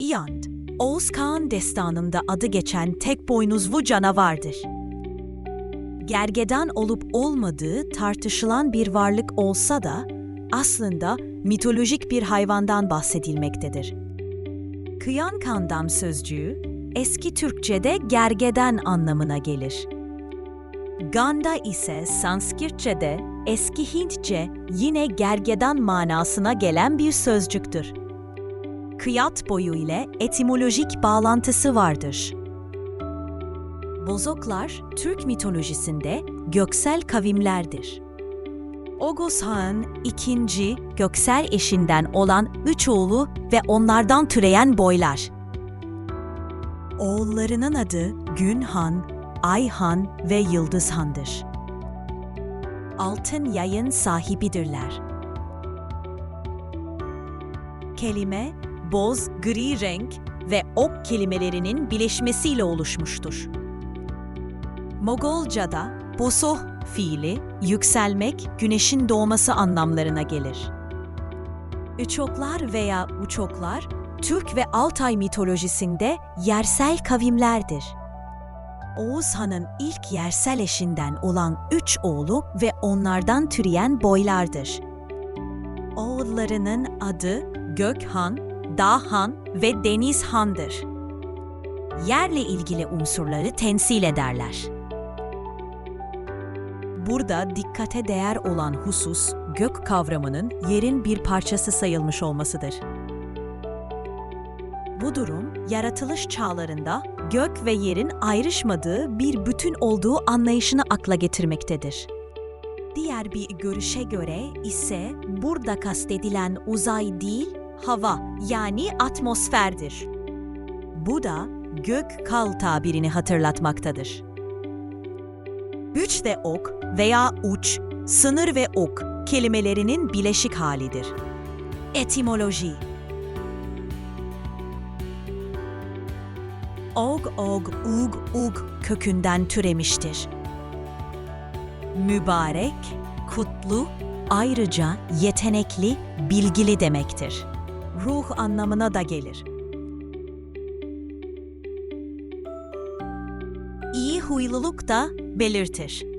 Yand, Oğuz Kağan destanında adı geçen tek boynuzlu canavardır. Gergedan olup olmadığı tartışılan bir varlık olsa da aslında mitolojik bir hayvandan bahsedilmektedir. Kıyan kandam sözcüğü eski Türkçe'de gergeden anlamına gelir. Ganda ise Sanskritçe'de eski Hintçe yine gergedan manasına gelen bir sözcüktür. Kıyat boyu ile etimolojik bağlantısı vardır. Bozoklar, Türk mitolojisinde göksel kavimlerdir. Oguz Han ikinci göksel eşinden olan üç oğlu ve onlardan türeyen boylar. Oğullarının adı Gün Han, Ay Han ve Yıldız Han'dır. Altın yayın sahibidirler. Kelime, boz, gri renk ve ok kelimelerinin birleşmesiyle oluşmuştur. Mogolca'da bosoh fiili yükselmek, güneşin doğması anlamlarına gelir. Üçoklar veya uçoklar, Türk ve Altay mitolojisinde yersel kavimlerdir. Oğuz Han'ın ilk yersel eşinden olan üç oğlu ve onlardan türeyen boylardır. Oğullarının adı Gökhan, Dağhan ve Deniz Han'dır. Yerle ilgili unsurları temsil ederler. Burada dikkate değer olan husus, gök kavramının yerin bir parçası sayılmış olmasıdır. Bu durum, yaratılış çağlarında gök ve yerin ayrışmadığı bir bütün olduğu anlayışını akla getirmektedir. Diğer bir görüşe göre ise burada kastedilen uzay değil, hava yani atmosferdir. Bu da gök kal tabirini hatırlatmaktadır. Güç ve ok veya uç, sınır ve ok kelimelerinin bileşik halidir. Etimoloji Og, og, ug, ug kökünden türemiştir. Mübarek, kutlu, ayrıca yetenekli, bilgili demektir. Ruh anlamına da gelir. İyi huyluluk da belirtir.